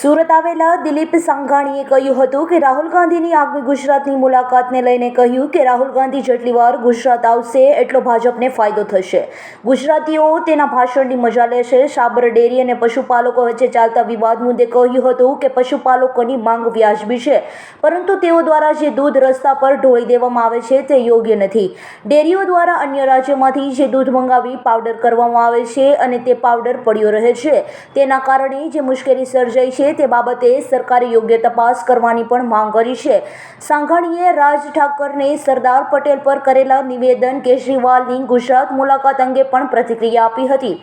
સુરત આવેલા દિલીપ સંઘાણીએ કહ્યું હતું કે રાહુલ ગાંધીની આગમી ગુજરાતની મુલાકાતને લઈને કહ્યું કે રાહુલ ગાંધી જેટલી વાર ગુજરાત આવશે, એટલો ભાજપને ફાયદો થશે. ગુજરાતીઓ તેના ભાષણની મજા લેશે સાબર, ડેરી અને પશુપાલકો વચ્ચે ચાલતા વિવાદ મુદ્દે કહ્યું હતું કે પશુપાલકોની માંગ વ્યાજબી છે, પરંતુ તેઓ દ્વારા જે દૂધ રસ્તા પર ઢોળી દેવામાં આવે છે તે યોગ્ય નથી. ડેરીઓ દ્વારા અન્ય રાજ્યોમાંથી જે દૂધ મંગાવી પાવડર કરવામાં આવે છે અને તે પાવડર પડ્યો રહે છે. તેના કારણે જે મુશ્કેલી સર્જાઈ છે તે બાબતે સરકારે યોગ્ય તપાસ કરવાની પણ માંગ કરી છે. સાંઘાણીએ રાજ ઠાકરને સરદાર પટેલ પર કરેલા નિવેદન કેજરીવાલની ગુજરાત મુલાકાત અંગે પણ પ્રતિક્રિયા આપી હતી.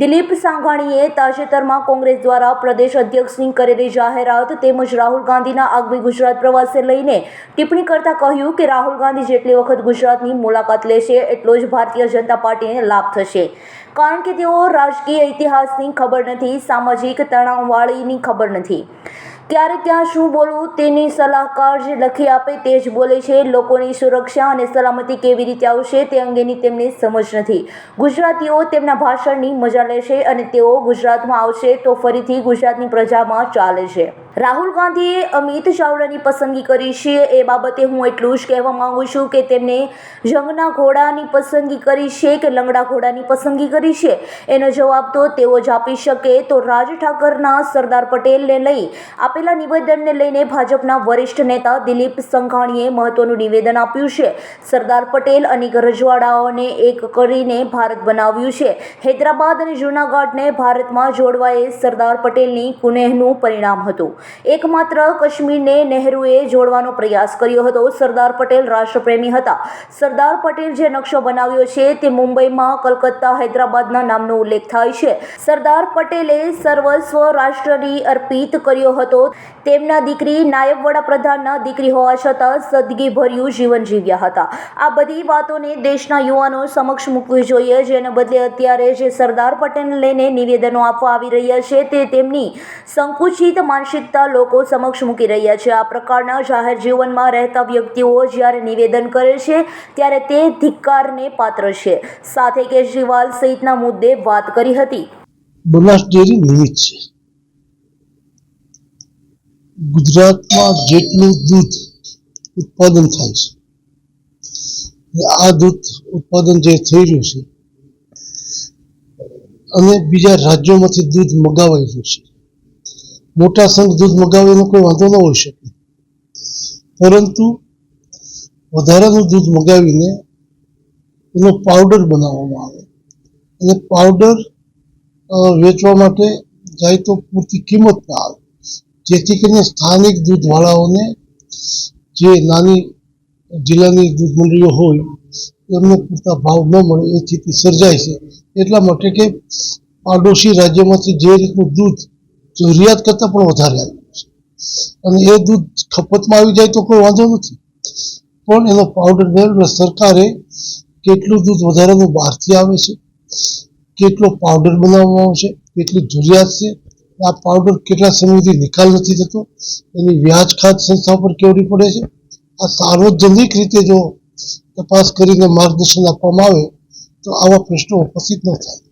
દિલીપ સાંઘાણીએ તાજેતરમાં કોંગ્રેસ દ્વારા પ્રદેશ અધ્યક્ષની કરેલી જાહેરાત તેમજ રાહુલ ગાંધીના આગમી ગુજરાત પ્રવાસે લઈને ટિપ્પણી કરતા કહ્યું કે રાહુલ ગાંધી જેટલી વખત ગુજરાતની મુલાકાત લેશે, એટલો જ ભારતીય જનતા પાર્ટીને લાભ થશે. કારણ કે તેઓ રાજકીય ઇતિહાસની ખબર નથી, સામાજિક તણાવવાળીની ખબર નથી. ક્યારે ક્યાં શું બોલવું તેની સલાહકાર જે લખી આપે તે જ બોલે છે. લોકોની સુરક્ષા અને સલામતી કેવી રીતે આવશે તે અંગેની તેમને સમજ નથી. ગુજરાતીઓ તેમના ભાષણની મજા લેશે અને તેઓ ગુજરાતમાં આવશે તો ફરીથી ગુજરાતની પ્રજામાં ચાલે છે. રાહુલ ગાંધીએ અમિત ચાવડાની પસંદગી કરી છે. એ બાબતે હું એટલું જ કહેવા માગું છું કે તેમને જંગના ઘોડાની પસંદગી કરી છે કે લંગડા ઘોડાની પસંદગી કરી છે? એનો જવાબ તો તેઓ જ આપી શકે. તો રાજ ઠાકરના સરદાર પટેલને લઈ આપેલા નિવેદનને લઈને ભાજપના વરિષ્ઠ નેતા દિલીપ સંઘાણીએ મહત્વનું નિવેદન આપ્યું છે. સરદાર પટેલ અનેક રજવાડાઓને એક કરીને ભારત બનાવ્યું છે. હૈદરાબાદ અને જૂનાગઢને ભારતમાં જોડવા એ સરદાર પટેલની કુનેહનું પરિણામ હતું. એકમાત્ર કાશ્મીરને નહેરુએ જોડવાનો પ્રયાસ કર્યો હતો. સરદાર પટેલ રાષ્ટ્રપ્રેમી હતા. સરદાર પટેલ જે નકશો બનાવ્યો છે તે મુંબઈમાં કલકત્તા હૈદરાબાદના નામનો ઉલ્લેખ થાય છે. સરદાર પટેલે સર્વસ્વ રાષ્ટ્રની અર્પિત કર્યો હતો. તેમના દીકરી નાયબ વડાપ્રધાનના દીકરી હોવા છતાં સદગીભર્યું જીવન જીવ્યા હતા. આ બધી વાતોને દેશના યુવાનો સમક્ષ મૂકવી જોઈએ. જેને બદલે અત્યારે જે સરદાર પટેલને લઈને નિવેદનો આપવા આવી રહ્યા છે, તે તેમની સંકુચિત માનસિકતા લોકો સમક્ષ મૂકી રહ્યા છે. આ પ્રકારના જાહેર જીવનમાં રહેતા વ્યક્તિઓ જ્યારે નિવેદન કરે છે, ત્યારે તે ધિક્કારને પાત્ર છે. સાથે કેજરીવાલ સહિતના મુદ્દે વાત કરી હતી. બનાસ ડેરી નિમિત્ત છે ગુજરાતમાં જેટલું દૂધ ઉત્પાદન થાય છે, આ દૂધ ઉત્પાદન જે થઈ રહ્યું છે, અને બીજા રાજ્યોમાંથી દૂધ મગાવાઈ રહ્યું છે. મોટા સંઘ દૂધ મગાવવાનો કોઈ વાંધો ન હોઈ શકે. પરંતુ વધારાનું દૂધ મગાવીને એનો પાવડર બનાવવામાં આવે. અને પાવડર વેચવા માટે જાય તો પૂરતી કિંમત ના આવે. જેથી કરીને સ્થાનિક દૂધવાળાઓને જે નાની જિલ્લાની દૂધ મંડળીઓ હોય, એમને પૂરતા ભાવ ન મળે, એ સ્થિતિ સર્જાય છે. એટલા માટે કે પાડોશી રાજ્યમાંથી જે રીતનું દૂધ જરૂરિયાત કરતાં પણ વધારે આવ્યું છે. અને એ દૂધ ખપતમાં આવી જાય તો કોઈ વાંધો નથી. પણ એનો પાવડર મેળવીને સરકારે કેટલું દૂધ વધારાનું બહારથી આવે છે? કેટલો પાવડર બનાવવામાં આવશે કેટલી જરૂરિયાત છે? આ પાવડર કેટલા સમયથી નિકાલ નથી થતો? એની વ્યાજ ખાત સંસ્થા પર કેવડી પડે છે? આ સાર્વજનિક રીતે જો તપાસ કરીને માર્ગદર્શન આપવામાં આવે, તો આવા પ્રશ્નો ઉપસ્થિત ન થાય.